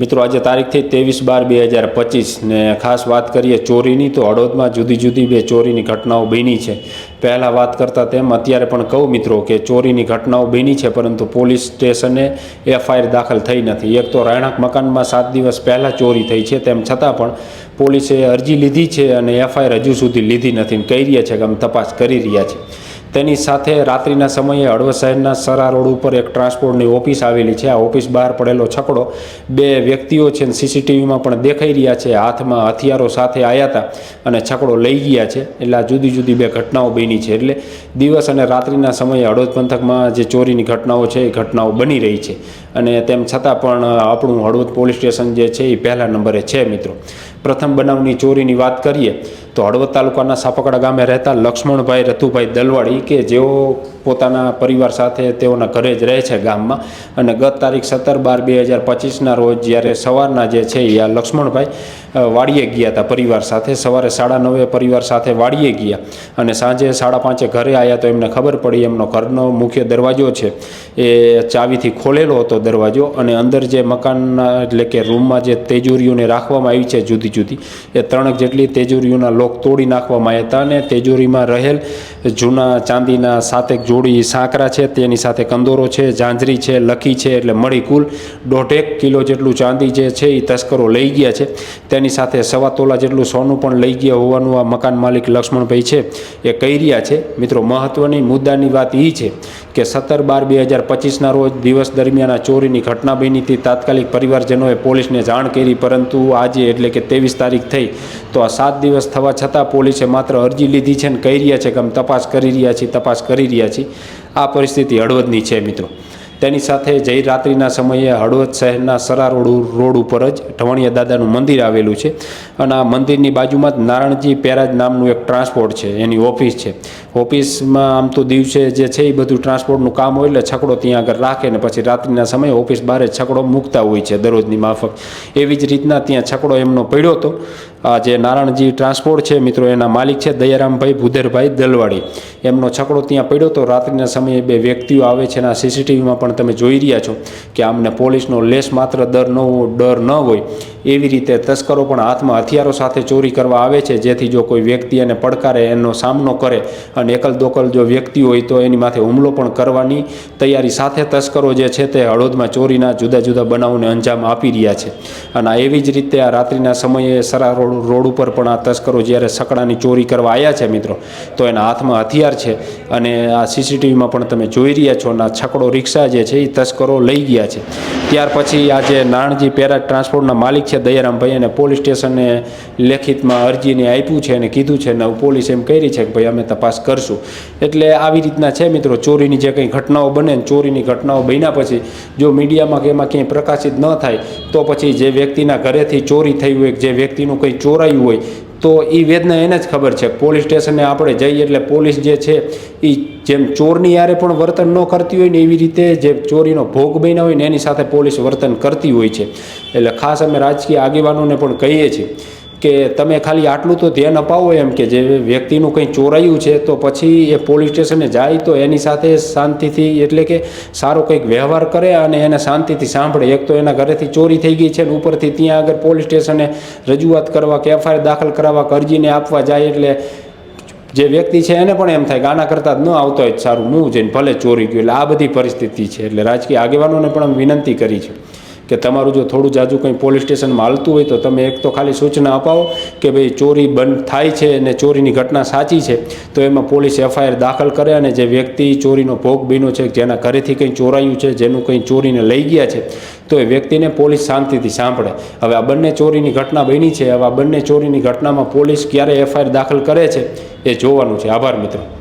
મિત્રો, આજે તારીખથી ત્રેવીસ બાર બે હજાર પચીસ ને ખાસ વાત કરીએ ચોરીની, તો હળવદમાં જુદી જુદી બે ચોરીની ઘટનાઓ બની છે. પહેલાં વાત કરતા તેમ, અત્યારે પણ કહું મિત્રો કે ચોરીની ઘટનાઓ બની છે, પરંતુ પોલીસ સ્ટેશને એફઆઈઆર દાખલ થઈ નથી. એક તો રહેણાંક મકાનમાં સાત દિવસ પહેલાં ચોરી થઈ છે, તેમ છતાં પણ પોલીસે અરજી લીધી છે અને એફઆઈઆર હજુ સુધી લીધી નથી. કહી રહ્યા છે કે અમે તપાસ કરી રહ્યા છે તેની સાથે રાત્રિના સમયે હળવદ શહેરના સરા રોડ ઉપર એક ટ્રાન્સપોર્ટની ઓફિસ આવેલી છે. આ ઓફિસ બહાર પડેલો છકડો બે વ્યક્તિઓ છે સીસીટીવીમાં પણ દેખાઈ રહ્યા છે. હાથમાં હથિયારો સાથે આવ્યા હતા અને છકડો લઈ ગયા છે. એટલે આ જુદી જુદી બે ઘટનાઓ બની છે. એટલે દિવસ અને રાત્રિના સમયે હળવદ પંથકમાં જે ચોરીની ઘટનાઓ છે, એ ઘટનાઓ બની રહી છે. અને તેમ છતાં પણ આપણું હળવદ પોલીસ સ્ટેશન જે છે, એ પહેલા નંબરે છે, મિત્રો. પ્રથમ બનાવની ચોરીની વાત કરીએ, તો હળવદ તાલુકાના સાપકડા ગામે રહેતા લક્ષ્મણભાઈ રતુભાઈ દલવાડી કે જેઓ પોતાના પરિવાર સાથે તેઓના ઘરે જ રહે છે ગામમાં અને ગત તારીખ સત્તર બાર બે હજાર પચીસના રોજ જ્યારે સવારના જે છે એ આ લક્ષ્મણભાઈ વાડીએ ગયા હતા પરિવાર સાથે. સવારે સાડા નવે પરિવાર સાથે વાડીએ ગયા અને સાંજે સાડા પાંચે ઘરે આવ્યા તો એમને ખબર પડી એમનો ઘરનો મુખ્ય દરવાજો છે એ ચાવીથી ખોલેલો હતો દરવાજો અને અંદર જે મકાનના એટલે કે રૂમમાં જે તેજોરીઓને રાખવામાં આવી છે જુદી જુદી એ ત્રણેક જેટલી તેજોરીઓના લોક તોડી નાખવામાં આવ્યા હતા અને તેજોરીમાં રહેલ જૂના ચાંદીના સાતેક જોડી સાંકરા છે, તેની સાથે કંદોરો છે, ઝાંઝરી છે, લખી છે, એટલે મળી કુલ દોઢેક કિલો જેટલું ચાંદી જે છે એ તસ્કરો લઈ ગયા છે. તેની સાથે સવા તોલા જેટલું સોનું પણ લઈ ગયા હોવાનું આ મકાન માલિક લક્ષ્મણભાઈ છે, એ કહી રહ્યા છે. મિત્રો મહત્ત્વની મુદ્દાની વાત એ છે કે સત્તર બાર બે હજાર પચીસના રોજ દિવસ દરમિયાન ચોરીની ઘટના બની હતી. તાત્કાલિક પરિવારજનોએ પોલીસને જાણ કરી, પરંતુ આજે એટલે કે ત્રેવીસ તારીખ થઈ. તો આ સાત દિવસ થવા છતાં પોલીસે માત્ર અરજી લીધી છે અને કહી રહ્યા છે કે અમે તપાસ કરી રહ્યા છીએ, તપાસ કરી રહ્યા છીએ. આ પરિસ્થિતિ હળવદની છે મિત્રો. તેની સાથે જઈ રાત્રિના સમયે હળવદ શહેરના સરા રોડ રોડ ઉપર જ ઢવણિયા દાદાનું મંદિર આવેલું છે. અને આ મંદિરની બાજુમાં જ નારણજી પેરાજ નામનું એક ટ્રાન્સપોર્ટ છે, એની ઓફિસ છે. ઓફિસમાં આમ તો દિવસે જે છે એ બધું ટ્રાન્સપોર્ટનું કામ હોય એટલે છકડો ત્યાં આગળ રાખે ને પછી રાત્રિના સમયે ઓફિસ બહાર છકડો મૂકતા હોય છે દરરોજની માફક. એવી જ રીતના ત્યાં છકડો એમનો પડ્યો હતો. જે નારાયણજી ટ્રાન્સપોર્ટ છે મિત્રો, એના માલિક છે દયારામભાઈ ભુદેરભાઈ દલવાડી. એમનો છકડો ત્યાં પડ્યો તો રાત્રિના સમયે બે વ્યક્તિઓ આવે છે અને સીસીટીવીમાં પણ તમે જોઈ રહ્યા છો કે આમને પોલીસનો લેસ માત્ર દર ન ડર ન હોય. એવી રીતે તસ્કરો પણ હાથમાં હથિયારો સાથે ચોરી કરવા આવે છે, જેથી જો કોઈ વ્યક્તિ એને પડકારે, એનો સામનો કરે અને એકલ દોકલ જો વ્યક્તિ હોય તો એની માથે હુમલો પણ કરવાની તૈયારી સાથે તસ્કરો જે છે તે હળોદમાં ચોરીના જુદા જુદા બનાવોને અંજામ આપી રહ્યા છે. અને એવી જ રીતે આ રાત્રિના સમયે સરા રોડ ઉપર પણ આ તસ્કરો જ્યારે સકડાની ચોરી કરવા આવ્યા છે મિત્રો, તો એના હાથમાં હથિયાર છે અને આ સીસીટીવીમાં પણ તમે જોઈ રહ્યા છો અને આ છકડો રિક્ષા જે છે એ તસ્કરો લઈ ગયા છે. ત્યાર પછી આ જે નાણજી પેરા ટ્રાન્સપોર્ટના માલિક છે દયારામભાઈ અને પોલીસ સ્ટેશને લેખિતમાં અરજીને આપ્યું છે અને કીધું છે ને પોલીસ એમ કરી છે કે ભાઈ અમે તપાસ કરશું. એટલે આવી રીતના છે મિત્રો, ચોરીની જે કંઈ ઘટનાઓ બને ચોરીની ઘટનાઓ બન્યા પછી જો મીડિયામાં કે એમાં ક્યાંય પ્રકાશિત ન થાય, તો પછી જે વ્યક્તિના ઘરેથી ચોરી થઈ હોય જે વ્યક્તિનું કંઈ ચોરાયું હોય તો એ વેદના એને જ ખબર છે. પોલીસ સ્ટેશને આપણે જઈએ એટલે પોલીસ જે છે એ જેમ ચોરની યારે પણ વર્તન ન કરતી હોય ને એવી રીતે જે ચોરીનો ભોગ બન્યા હોય ને એની સાથે પોલીસ વર્તન કરતી હોય છે. એટલે ખાસ અમે રાજકીય આગેવાનોને પણ કહીએ છીએ. કે તમે ખાલી આટલું તો ધ્યાન અપાવો એમ કે જે વ્યક્તિનું કંઈ ચોરાયું છે, તો પછી એ પોલીસ સ્ટેશને જાય તો એની સાથે શાંતિથી, એટલે કે સારો કંઈક વ્યવહાર કરે અને એને શાંતિથી સાંભળે. એક તો એના ઘરેથી ચોરી થઈ ગઈ છે ને ઉપરથી ત્યાં આગળ પોલીસ સ્ટેશને રજૂઆત કરવા કે એફઆઈઆર દાખલ કરાવવા અરજીને આપવા જાય, એટલે જે વ્યક્તિ છે એને પણ એમ થાય કે આના કરતાં જ ન આવતો હોય સારું હું જઈને ભલે ચોરી ગયું, એટલે આ બધી પરિસ્થિતિ છે. એટલે રાજકીય આગેવાનોને પણ વિનંતી કરી છે. કે તમારું જો થોડું જાજુ કંઈ પોલીસ સ્ટેશનમાં હાલતું હોય તો તમે એક તો ખાલી સૂચના અપાવો કે ભાઈ ચોરી બંધ થાય છે અને ચોરીની ઘટના સાચી છે. તો એમાં પોલીસ એફઆઈઆર દાખલ કરે અને જે વ્યક્તિ ચોરીનો ભોગ બન્યો છે, જેના ઘરેથી કંઈ ચોરાયું છે, જેનું કંઈ ચોરીને લઈ ગયા છે, તો એ વ્યક્તિને પોલીસ શાંતિથી સાંભળે. હવે આ બંને ચોરીની ઘટના બની છે. હવે આ બંને ચોરીની ઘટનામાં પોલીસ ક્યારે એફઆઈઆર દાખલ કરે છે, એ જોવાનું છે. આભાર મિત્રો.